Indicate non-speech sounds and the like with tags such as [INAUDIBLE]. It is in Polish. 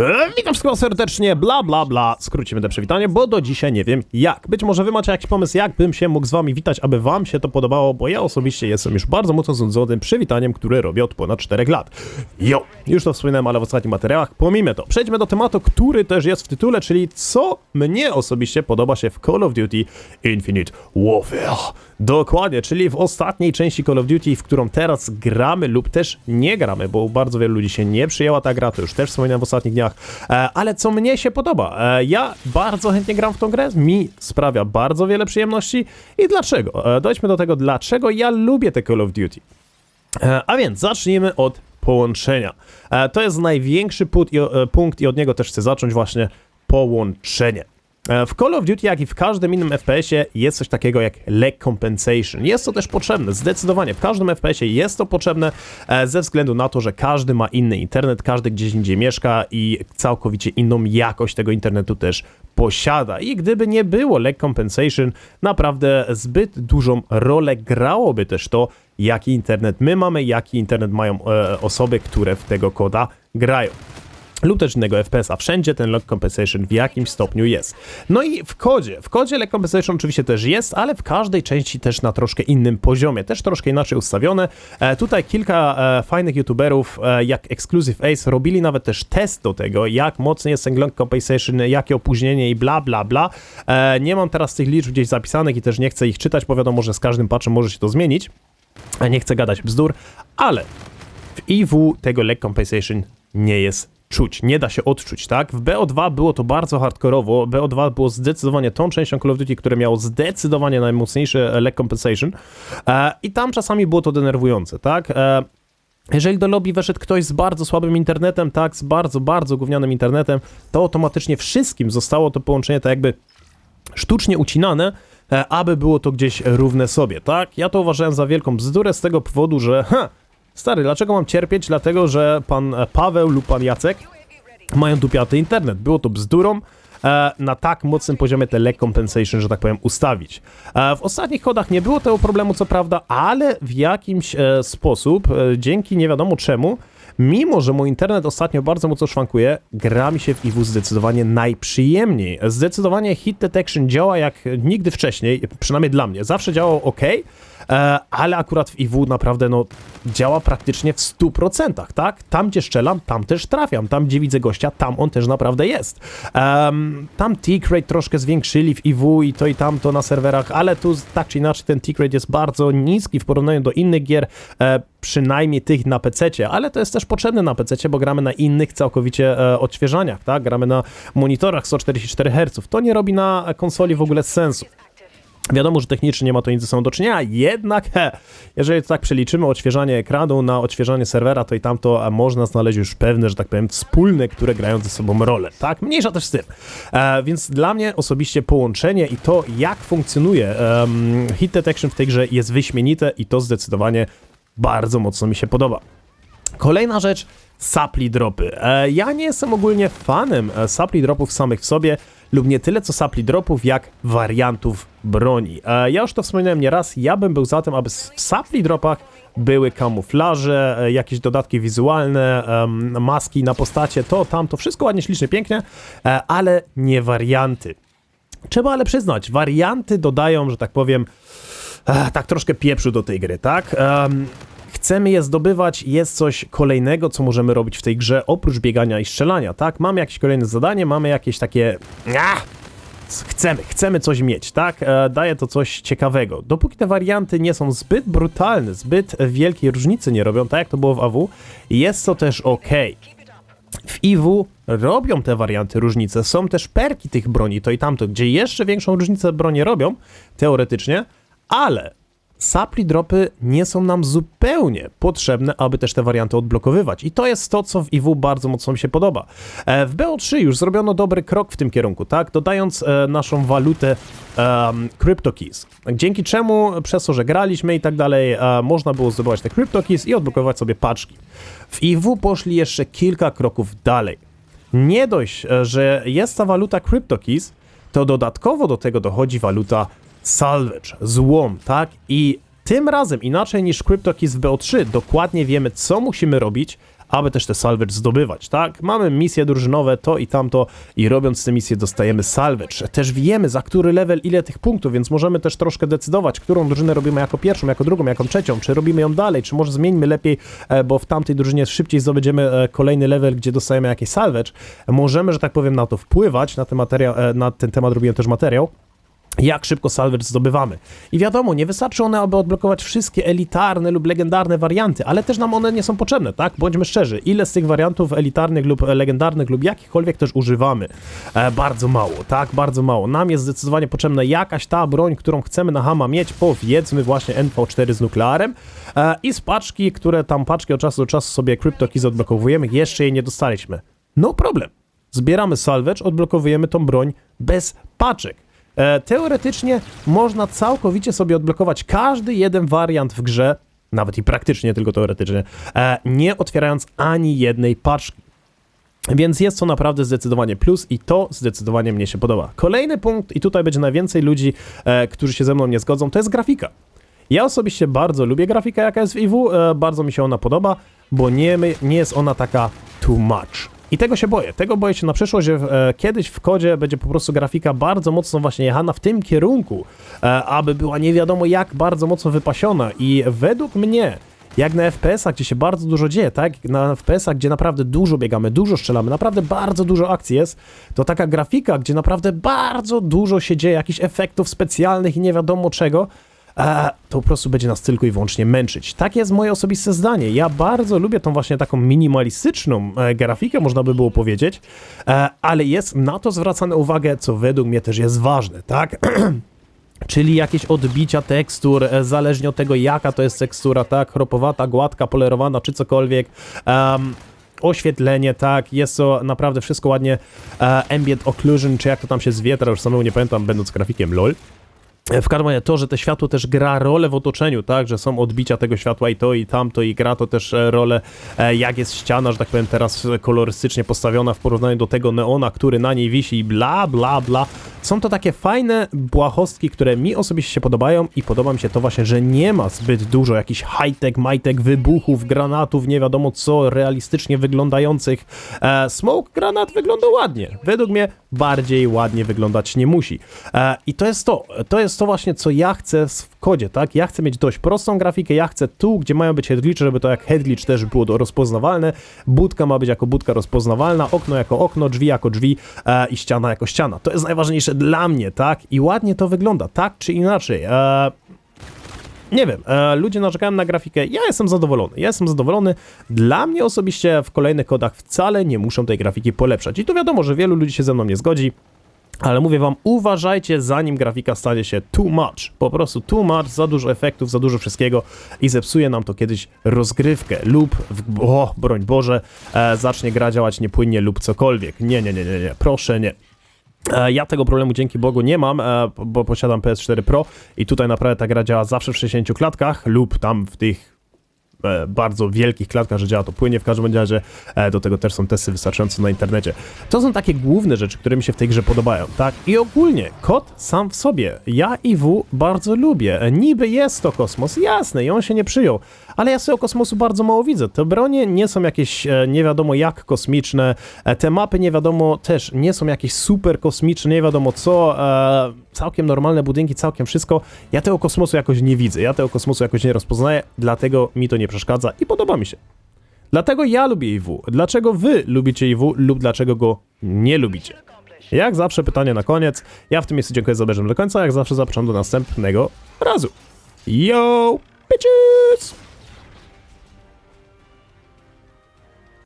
E, Witam wszystkich serdecznie, bla bla bla. Skrócimy te przywitanie, bo do dzisiaj nie wiem jak. Być może wy macie jakiś pomysł, jak bym się mógł z wami witać, aby wam się to podobało, bo ja osobiście jestem już bardzo mocno znudzony przywitaniem, które robię od ponad 4 lat. Jo, już to wspominałem, ale w ostatnich materiałach pomijmy to. Przejdźmy do tematu, który też jest w tytule, czyli co mnie osobiście podoba się w Call of Duty Infinite Warfare. Dokładnie, czyli w ostatniej części Call of Duty, w którą teraz gramy lub też nie gramy, bo bardzo wielu ludzi się nie przyjęła ta gra, to już też wspominałem w ostatnich dniach, e, ale co mnie się podoba, e, ja bardzo chętnie gram w tą grę, mi sprawia bardzo wiele przyjemności i dlaczego? E, dojdźmy do tego, dlaczego ja lubię te Call of Duty. A więc zacznijmy od połączenia. To jest największy punkt i od niego też chcę zacząć właśnie połączenie. E, W Call of Duty, jak i w każdym innym FPS-ie jest coś takiego jak lag compensation. Jest to też potrzebne, zdecydowanie. W każdym FPS-ie jest to potrzebne e, ze względu na to, że każdy ma inny internet, każdy gdzieś indziej mieszka i całkowicie inną jakość tego internetu też posiada. I gdyby nie było lag compensation, naprawdę zbyt dużą rolę grałoby też to, jaki internet my mamy, jaki internet mają e, osoby, które w tego koda grają lub też innego FPS-a. Wszędzie ten lag compensation w jakimś stopniu jest. No i w kodzie. W kodzie lag compensation oczywiście też jest, ale w każdej części też na troszkę innym poziomie, też troszkę inaczej ustawione. E, tutaj kilka e, fajnych youtuberów, e, jak Exclusive Ace, robili nawet też test do tego, jak mocny jest ten lag compensation, jakie opóźnienie i bla, bla, bla. E, nie mam teraz tych liczb gdzieś zapisanych i też nie chcę ich czytać, bo wiadomo, że z każdym patchem może się to zmienić. E, Nie chcę gadać bzdur, ale w IW tego lag compensation nie jest czuć, nie da się odczuć, tak? W BO2 było to bardzo hardkorowo, BO2 było zdecydowanie tą częścią Call of Duty, które miało zdecydowanie najmocniejszy e, lag compensation e, i tam czasami było to denerwujące, tak? E, jeżeli do lobby weszedł ktoś z bardzo słabym internetem, tak, z bardzo, bardzo gównianym internetem, to automatycznie wszystkim zostało to połączenie tak jakby sztucznie ucinane, e, aby było to gdzieś równe sobie, tak? Ja to uważałem za wielką bzdurę z tego powodu, że ha, stary, dlaczego mam cierpieć? Dlatego, że pan e, Paweł lub pan Jacek mają dupiaty internet. Było to bzdurą e, na tak mocnym poziomie te lag compensation, że tak powiem, ustawić. E, w ostatnich kodach nie było tego problemu, co prawda, ale w jakimś sposób, dzięki nie wiadomo czemu, Mimo, że mój internet ostatnio bardzo mocno szwankuje, gra mi się w IW zdecydowanie najprzyjemniej. Zdecydowanie hit detection działa jak nigdy wcześniej, przynajmniej dla mnie. Zawsze działał ok, ale akurat w IW naprawdę no, działa praktycznie w 100%, tak? Tam, gdzie strzelam, tam też trafiam. Tam, gdzie widzę gościa, tam on też naprawdę jest. Em, tam tick rate troszkę zwiększyli w IW i to i tamto na serwerach, ale tu tak czy inaczej ten tick rate jest bardzo niski w porównaniu do innych gier, e, przynajmniej tych na PC, ale to jest też potrzebne na PC, bo gramy na innych całkowicie e, odświeżaniach, tak? Gramy na monitorach 144 Hz. To nie robi na konsoli w ogóle sensu. Wiadomo, że technicznie nie ma to nic ze sobą do czynienia, jednak he, jeżeli tak przeliczymy odświeżanie ekranu na odświeżanie serwera, to i tamto można znaleźć już pewne, że tak powiem, wspólne, które grają ze sobą role, tak? Mniejsza też z tym. E, więc dla mnie osobiście połączenie i to, jak funkcjonuje em, hit detection w tej grze jest wyśmienite i to zdecydowanie bardzo mocno mi się podoba. Kolejna rzecz, supply dropy. E, ja nie jestem ogólnie fanem e, supply dropów samych w sobie, lub nie tyle co supply dropów, jak wariantów broni. E, ja już to wspominałem nieraz, ja bym był za tym, aby w supply dropach były kamuflaże, e, jakieś dodatki wizualne, maski na postacie, to, tam, to wszystko ładnie, ślicznie, pięknie, e, ale nie warianty. Trzeba ale przyznać, warianty dodają, że tak powiem, tak troszkę pieprzu do tej gry, tak? Em, chcemy je zdobywać, jest coś kolejnego, co możemy robić w tej grze, oprócz biegania i strzelania, tak? Mamy jakieś kolejne zadanie, mamy jakieś takie... chcemy, chcemy coś mieć, tak? E, daje to coś ciekawego. Dopóki te warianty nie są zbyt brutalne, zbyt wielkiej różnicy nie robią, tak jak to było w AW, jest to też ok. W IW robią te warianty różnice, są też perki tych broni, to i tamto, gdzie jeszcze większą różnicę broni robią, teoretycznie, ale supply dropy nie są nam zupełnie potrzebne, aby też te warianty odblokowywać. I to jest to, co w IW bardzo mocno mi się podoba. E, W BO3 już zrobiono dobry krok w tym kierunku, tak? Dodając e, naszą walutę um, CryptoKeys. Dzięki czemu, przez to, że graliśmy i tak dalej, e, można było zdobywać te CryptoKeys i odblokować sobie paczki. W IW poszli jeszcze kilka kroków dalej. Nie dość, że jest ta waluta CryptoKeys, to dodatkowo do tego dochodzi waluta salvage, złom, tak? I tym razem, inaczej niż CryptoKeys w BO3, dokładnie wiemy, co musimy robić, aby też te salvage zdobywać, tak? Mamy misje drużynowe, to i tamto i robiąc te misje dostajemy salvage. Też wiemy za który level ile tych punktów, więc możemy też troszkę decydować, którą drużynę robimy jako pierwszą, jako drugą, jako trzecią, czy robimy ją dalej, czy może zmieńmy lepiej, e, bo w tamtej drużynie szybciej zdobędziemy e, kolejny level, gdzie dostajemy jakiś salvage. Możemy, że tak powiem, na to wpływać, na ten, materiał, e, na ten temat robiłem też materiał jak szybko salvage zdobywamy. I wiadomo, nie wystarczy one, aby odblokować wszystkie elitarne lub legendarne warianty, ale też nam one nie są potrzebne, tak? Bądźmy szczerzy, ile z tych wariantów elitarnych lub legendarnych lub jakichkolwiek też używamy? E, bardzo mało, tak? Bardzo mało. Nam jest zdecydowanie potrzebna jakaś ta broń, którą chcemy na Hama mieć, powiedzmy właśnie NV4 z nuklearem e, i z paczki, które tam paczki od czasu do czasu sobie CryptoKeys odblokowujemy, jeszcze jej nie dostaliśmy. No problem. Zbieramy salvage, odblokowujemy tą broń bez paczek. E, teoretycznie można całkowicie sobie odblokować każdy jeden wariant w grze, nawet i praktycznie, tylko teoretycznie, e, nie otwierając ani jednej paczki. Więc jest to naprawdę zdecydowanie plus i to zdecydowanie mnie się podoba. Kolejny punkt, i tutaj będzie najwięcej ludzi, e, którzy się ze mną nie zgodzą, to jest grafika. Ja osobiście bardzo lubię grafikę, jaka jest w IW, bardzo mi się ona podoba, bo nie, nie jest ona taka too much. I tego się boję. Tego boję się na przyszłość, że e, kiedyś w kodzie będzie po prostu grafika bardzo mocno właśnie jechana w tym kierunku, e, aby była nie wiadomo jak bardzo mocno wypasiona. I według mnie, jak na FPS-ach, gdzie się bardzo dużo dzieje, tak? Na FPS-ach, gdzie naprawdę dużo biegamy, dużo strzelamy, naprawdę bardzo dużo akcji jest, to taka grafika, gdzie naprawdę bardzo dużo się dzieje, jakichś efektów specjalnych i nie wiadomo czego, e, to po prostu będzie nas tylko i wyłącznie męczyć. Takie jest moje osobiste zdanie. Ja bardzo lubię tą właśnie taką minimalistyczną e, grafikę, można by było powiedzieć, e, ale jest na to zwracane uwagę, co według mnie też jest ważne, tak? [CLEARS THROAT] Czyli jakieś odbicia tekstur, e, zależnie od tego, jaka to jest tekstura, tak? Chropowata, gładka, polerowana, czy cokolwiek. Em, oświetlenie, tak, jest to naprawdę wszystko ładnie. E, ambient occlusion, czy jak to tam się zwie, teraz już samemu nie pamiętam, będąc grafikiem, lol. W każdym razie to, że to światło też gra rolę w otoczeniu, tak, że są odbicia tego światła i to i tamto i gra to też e, rolę, e, jak jest ściana, że tak powiem teraz kolorystycznie postawiona w porównaniu do tego neona, który na niej wisi i bla bla bla. Są to takie fajne błahostki, które mi osobiście się podobają i podoba mi się to właśnie, że nie ma zbyt dużo jakichś high-tech, majtek, wybuchów, granatów, nie wiadomo co, realistycznie wyglądających. E, smoke granat wygląda ładnie. Według mnie bardziej ładnie wyglądać nie musi. E, I to jest to, to jest to właśnie, co ja chcę w kodzie, tak? Ja chcę mieć dość prostą grafikę, ja chcę tu, gdzie mają być headglitche, żeby to jak headglitch też było rozpoznawalne, budka ma być jako budka rozpoznawalna, okno jako okno, drzwi jako drzwi e, i ściana jako ściana. To jest najważniejsze dla mnie, tak? I ładnie to wygląda, tak czy inaczej. E, nie wiem, e, ludzie narzekają na grafikę, ja jestem zadowolony, ja jestem zadowolony. Dla mnie osobiście w kolejnych kodach wcale nie muszą tej grafiki polepszać. I tu wiadomo, że wielu ludzi się ze mną nie zgodzi, ale mówię wam, uważajcie zanim grafika stanie się too much. Po prostu too much, za dużo efektów, za dużo wszystkiego i zepsuje nam to kiedyś rozgrywkę lub, w, o, broń Boże, e, zacznie gra działać niepłynnie lub cokolwiek. Nie, nie, nie, nie, nie, proszę nie. E, Ja tego problemu dzięki Bogu nie mam, e, bo posiadam PS4 Pro i tutaj naprawdę ta gra działa zawsze w 60 klatkach lub tam w tych bardzo wielkich klatkach, że działa to płynnie. W każdym razie e, do tego też są testy wystarczające na internecie. To są takie główne rzeczy, które mi się w tej grze podobają, tak? I ogólnie kod sam w sobie. Ja i W bardzo lubię. E, Niby jest to kosmos, jasne, i on się nie przyjął, ale ja sobie kosmosu bardzo mało widzę. Te bronie nie są jakieś e, nie wiadomo jak kosmiczne, e, te mapy nie wiadomo też nie są jakieś super kosmiczne, nie wiadomo co, e, całkiem normalne budynki, całkiem wszystko. Ja tego kosmosu jakoś nie widzę, ja tego kosmosu jakoś nie rozpoznaję, dlatego mi to nie przeszkadza i podoba mi się. Dlatego ja lubię IW. Dlaczego wy lubicie IW lub dlaczego go nie lubicie? Jak zawsze pytanie na koniec. Ja w tym miejscu dziękuję za obejrzenie do końca. Jak zawsze zapraszam do następnego razu. Yo, bitches!